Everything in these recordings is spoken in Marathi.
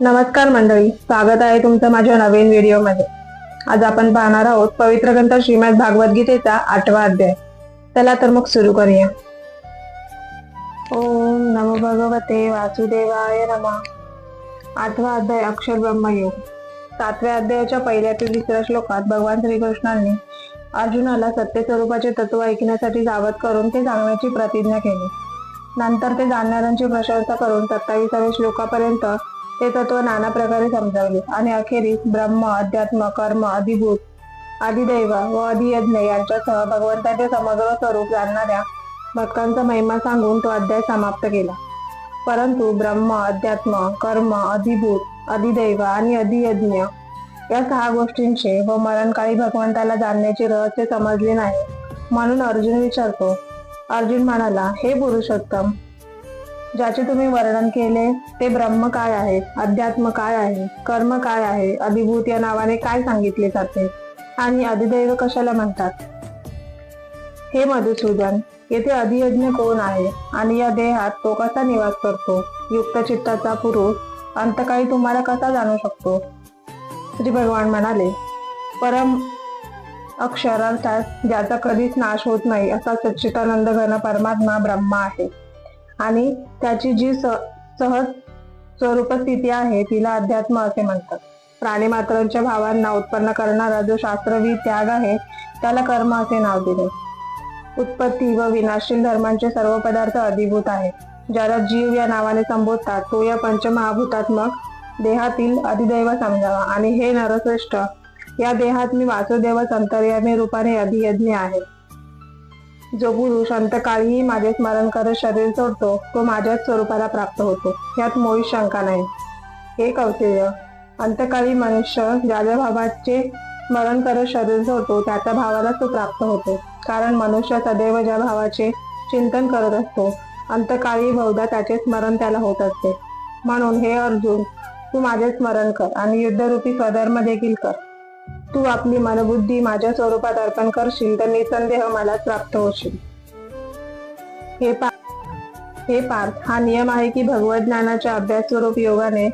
नमस्कार मंडळी स्वागत आहे तुमचं माझ्या नवीन व्हिडिओमध्ये. आज आपण पाहणार आहोत पवित्र ग्रंथ श्रीमद भागवत गीतेचा आठवा अध्याय. चला तर मग सुरू करूया. ओम नमो भगवते वासुदेवाय नमा. आठवा अध्याय अक्षर ब्रह्मयोग सातव्या अध्यायाच्या पहिल्या ते तिसऱ्या श्लोकात भगवान श्रीकृष्णांनी अर्जुनाला सत्य स्वरूपाचे तत्व ऐकण्यासाठी जावत करून ते सांगण्याची प्रतिज्ञा केली. नंतर ते जाणणाऱ्यांची प्रशंसा करून सत्तावीसाव्या श्लोकापर्यंत ते तत्व नाना प्रकारे समजावले. आणि अखेरीस ब्रह्म अध्यात्म कर्म अधिभूत आदिदैव व अधियज्ञ यांच्यासह भगवंताचे समग्र स्वरूप जाणणाऱ्या भक्तांचा महिमा सांगून तो अध्याय समाप्त केला. परंतु ब्रह्म अध्यात्म कर्म अधिभूत अधिदैव आणि अधियज्ञ या सहा गोष्टींचे व मरणकाळी भगवंताला जाणण्याचे रहस्य समजले नाही. म्हणून अर्जुन विचारतो अर्जुन म्हणाला हे पुरुषोत्तम ज्याचे तुम्ही वर्णन केले ते ब्रह्म काय आहे अध्यात्म काय आहे कर्म काय आहे अधिभूत या नावाने काय सांगितले जाते? आणि अधिदैव कशाला म्हणतात? हे मधुसूदन येथे अधियज्ञ कोण आहे? आणि या देहात तो कसा निवास करतो? युक्त चित्ताचा पुरुष अंतकाळी तुम्हाला कसा जाणू शकतो? श्री भगवान म्हणाले परम अक्षरार्थात ज्याचा कधीच नाश होत नाही असा सच्चितानंद घन परमात्मा ब्रह्मा आहे. आणि त्याची जी सहज स्वरूप स्थिती आहे तिला अध्यात्म असे म्हणतात. प्राणी मात्रांच्या भावांना उत्पन्न करणारा जो शास्त्रवी त्याग आहे त्याला कर्म असे नाव दिले. उत्पत्ती व विनाशील धर्मांचे सर्व पदार्थ अधिभूत आहेत ज्याला जीव या नावाने संबोधतात तो या पंचमहाभूतात्मक देहातील अधिदैव समजावा. आणि हे नरश्रेष्ठ या देहात मी वासुदेव अंतर्यामी रूपाने अधियज्ञ आहे. जो पुरुष अंतकाळीही माझे स्मरण करत शरीर सोडतो तो माझ्याच स्वरूपाला प्राप्त होतो. यात मोळी शंका नाही. हे कौशल्य अंतकाळी मनुष्य ज्या ज्या भावाचे स्मरण करत शरीर सोडतो त्याच्या भावाला तो प्राप्त होतो. कारण मनुष्य सदैव ज्या भावाचे चिंतन करत असतो अंतकाळी बहुधा त्याचे स्मरण त्याला होत असते. म्हणून हे अर्जुन तू माझे स्मरण कर आणि युद्धरूपी स्वधर्म देखील कर. तू आपली मनबुद्धी माझ्या स्वरूपात अर्पण करशील तर निसंदेह मला प्राप्त होशील. हे पा हे पार्थ हा नियम आहे की भगवत ज्ञानाच्या अभ्यास स्वरूप योगाने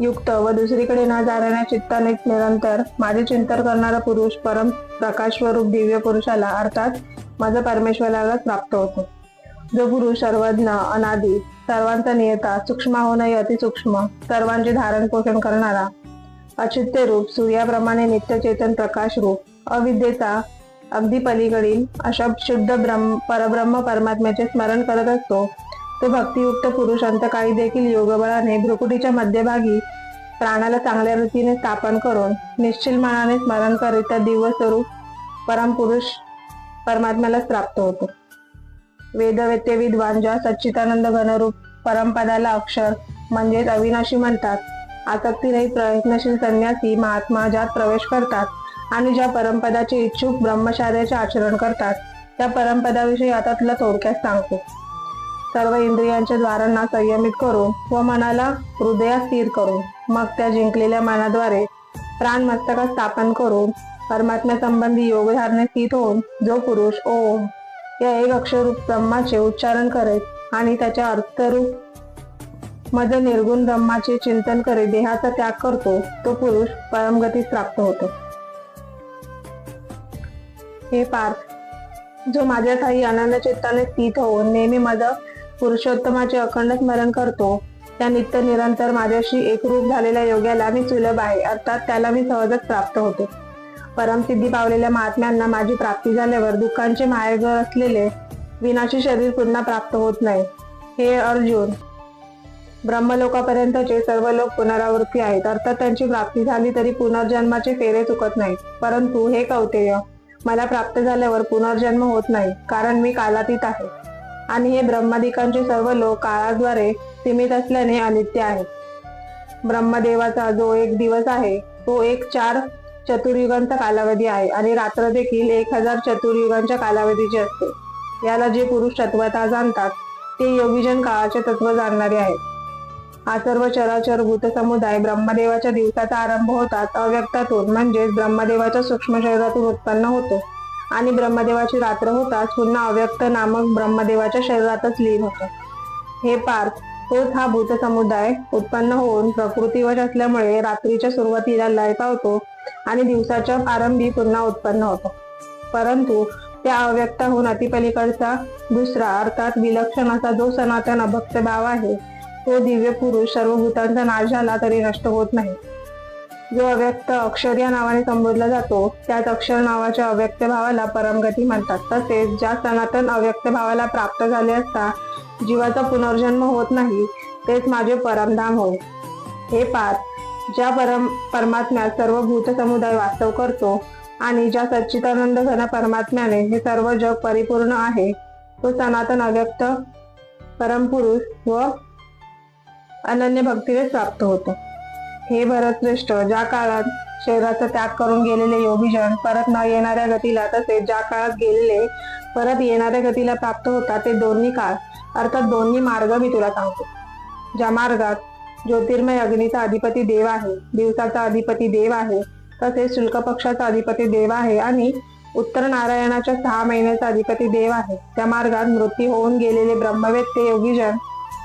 युक्त व दुसरीकडे न जाणाऱ्या चित्ताने निरंतर माझे चिंतन करणारा पुरुष परम प्रकाश स्वरूप दिव्य पुरुषाला अर्थात माझा परमेश्वराला प्राप्त होतो. जो पुरुष सर्वज्ञ अनादी सर्वांचा नियता सूक्ष्म हो सूक्ष्माहूनही अतिसूक्ष्म सर्वांचे धारण पोषण करणारा अचित्य रूप सूर्याप्रमाणे नित्यचेतन प्रकाश रूप अविद्येचा अगदी पलीकडील अशा शुद्ध ब्रह्म परब्रह्म परमात्म्याचे स्मरण करत असतो. तो भक्तियुक्त पुरुष अंतकाळी देखील योगबळाने भ्रुकुटीच्या मध्यभागी प्राणाला चांगल्या रीतीने स्थापन करून निश्चिल मनाने स्मरण करीत त्या परमपुरुष परमात्म्यालाच प्राप्त होतो. वेदवेत्य विद्वान ज्या सच्चिदानंद घनरूप परमपदाला अक्षर म्हणजेच अविनाशी म्हणतात आसक्तीने प्रयत्नशील संन्यासी महात्मा ज्यात प्रवेश करतात आणि ज्या परमपदाचे इच्छुक ब्रह्मचार्याचे आचरण करतात त्या परमपदाविषयी आता तुला थोडक्यात सांगतो. सर्व इंद्रियांच्या द्वारांना संयमित करून व मनाला हृदयात स्थिर करून मग त्या जिंकलेल्या मनाद्वारे प्राण मस्तकात स्थापन करून परमात्म्यासंबंधी योगधारणे स्थित होऊन जो पुरुष ओम या एक अक्षरूप ब्रह्माचे उच्चारण करेल आणि त्याच्या अर्थरूप मज निर्गुण ब्रह्माचे चिंतन करे देहाचा त्याग करतो तो पुरुष परमगतीस प्राप्त होतो. हे पार्थ जो माझ्या ठाई अनन्य चित्ताने स्थित होऊन नेहमी माझं पुरुषोत्तमाचे अखंड स्मरण करतो. त्या नित्य निरंतर माझ्याशी एकरूप झालेल्या योग्याला मी सुलभ आहे अर्थात त्याला मी सहजच प्राप्त होतो. परमसिद्धी पावलेल्या महात्म्यांना माझी प्राप्ती झाल्यावर दुःखांचे मायेगर असलेले विनाशी शरीर पुन्हा प्राप्त होत नाही. हे अर्जुन ब्रह्मलोकापर्यंतचे सर्व लोक पुनरावृत्ती आहेत अर्थात त्यांची प्राप्ती झाली तरी पुनर्जन्माचे फेरे चुकत नाहीत. परंतु हे कौतेय मला प्राप्त झाल्यावर पुनर्जन्म होत नाही कारण मी कालातीत आहे. आणि हे ब्रह्मादिकांचे सर्व लोक काळाद्वारे सीमित असल्याने अनित्य आहेत ब्रह्मदेवाचा जो एक दिवस आहे तो एक चार चतुर्युगांचा कालावधी आहे आणि रात्र देखील एक हजार चतुर्युगांच्या कालावधीची असते. याला जे पुरुष तत्वता जाणतात ते योगीजन काळाचे तत्व जाणणारे आहेत. हा सर्व चराचर भूत समुदाय ब्रह्मदेवाच्या दिवसाचा आरंभ होतात अव्यक्तातून म्हणजेच ब्रह्मदेवाच्या सूक्ष्म शरीरातून उत्पन्न होतो. आणि ब्रह्मदेवाची रात्र होताच पुन्हा अव्यक्त नामक ब्रह्मदेवाच्या शरीरातच लीन होतो. हे पार्थ तोच हा भूत समुदाय उत्पन्न होऊन प्रकृतीवश असल्यामुळे रात्रीच्या सुरुवातीला लय पावतो आणि दिवसाच्या आरंभी पुन्हा उत्पन्न होतो. परंतु त्या अव्यक्ताहून अतिपलीकडचा दुसरा अर्थात विलक्षण असा जो सनातन अभक्त भाव आहे तो दिव्य पुरुष सर्व भूतांचा नाश झाला तरी नष्ट होत नाही. जो अव्यक्त अक्षर या नावाने संबोधला जातो त्याच अक्षर नावाच्या अव्यक्त भावाला परमगती म्हणतात. तसेच ज्या सनातन अव्यक्त भावाला प्राप्त झाले असता जीवाचा पुनर्जन्म होत नाही तेच माझे परमधाम होय हे पाच ज्या परम परमात्म्यात सर्व भूत समुदाय वास्तव करतो आणि ज्या सच्चिदानंद घन परमात्म्याने हे सर्व जग परिपूर्ण आहे तो सनातन अव्यक्त परमपुरुष व अनन्य भक्तीने प्राप्त होतो. हे भरतश्रेष्ठ ज्या काळात शरीराचा त्याग करून गेलेले योगीजन परत न येणाऱ्या गतीला तसेच ज्या काळात गेलेले परत येणाऱ्या गतीला प्राप्त होतात ते दोन्ही काळ अर्थात दोन्ही मार्ग मी तुला सांगतो. ज्या मार्गात ज्योतिर्मय अग्नीचा अधिपती देव आहे दिवसाचा अधिपती देव आहे तसेच शुल्क पक्षाचा अधिपती देव आहे आणि उत्तर नारायणाच्या सहा महिन्याचा अधिपती देव आहे. त्या मार्गात मृत्यू होऊन गेलेले ब्रह्मवेत्ते योगीजन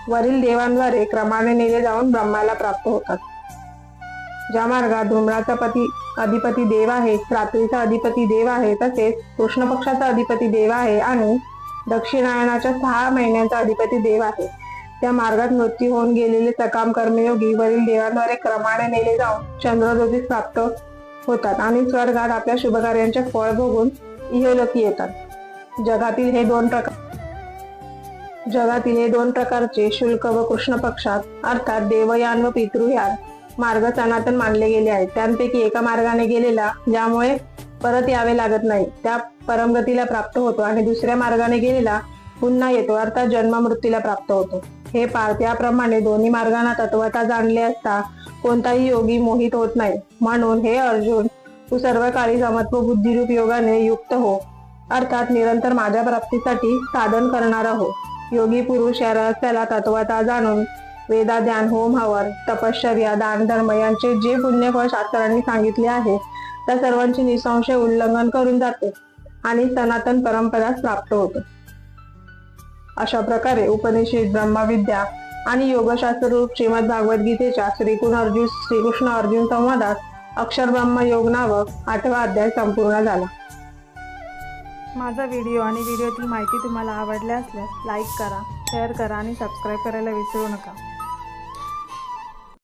वरील देवांद्वारे क्रमाने नेले जाऊन ब्रह्माला प्राप्त होतात. ज्या मार्गात धुम्राचा पती अधिपती देव आहे रात्रीचा अधिपती देव आहे तसेच कृष्ण पक्षाचा अधिपती देव आहे आणि दक्षिणायनाच्या सहा महिन्यांचा अधिपती देव आहे. त्या मार्गात मृत्यू होऊन गेलेले सकाम कर्मयोगी वरील देवांद्वारे क्रमाने नेले जाऊन चंद्रज्योतीस प्राप्त होतात आणि स्वर्गात आपल्या शुभकार्यांचे फळ भोगून इहलोकी येतात. जगातील हे दोन प्रकार जगातील हे दोन प्रकारचे शुल्क व कृष्ण पक्षात अर्थात देवयान व पितृयान मार्ग सनातन मानले गेले आहेत. त्यांपैकी एका मार्गाने गेलेला ज्यामुळे परत यावे लागत नाही त्या परमगतीला प्राप्त होतो आणि दुसऱ्या मार्गाने गेलेला पुन्हा येतो अर्थात जन्म मृत्यूला प्राप्त होतो. हे पार त्याप्रमाणे दोन्ही मार्गांना तत्वता जाणले असता कोणताही योगी मोहित होत नाही. म्हणून हे अर्जुन तू सर्व काळी समत्व बुद्धिरूप योगाने युक्त हो अर्थात निरंतर माझ्या प्राप्तीसाठी साधन करणारा हो. योगी पुरुष या रहस्याला तत्वता जाणून. वेदा ध्यान होम हवन तपश्चर्या दान धर्म यांचे जे पुण्यफळ शास्त्रांनी सांगितले आहे त्या सर्वांचे निसंशय उल्लंघन करून जाते आणि सनातन परंपरा प्राप्त होते. अशा प्रकारे उपनिषद ब्रह्मविद्या आणि योगशास्त्र रूप श्रीमद भागवत गीतेच्या श्रीकृष्ण अर्जुन श्रीकृष्ण अर्जुन संवादात अक्षर ब्रह्म योग नावक आठवा अध्याय संपूर्ण झाला. माझा व्हिडिओ आणि व्हिडिओतील माहिती तुम्हाला आवडल्या असल्यास लाईक करा शेअर करा आणि सबस्क्राईब करायला विसरू नका.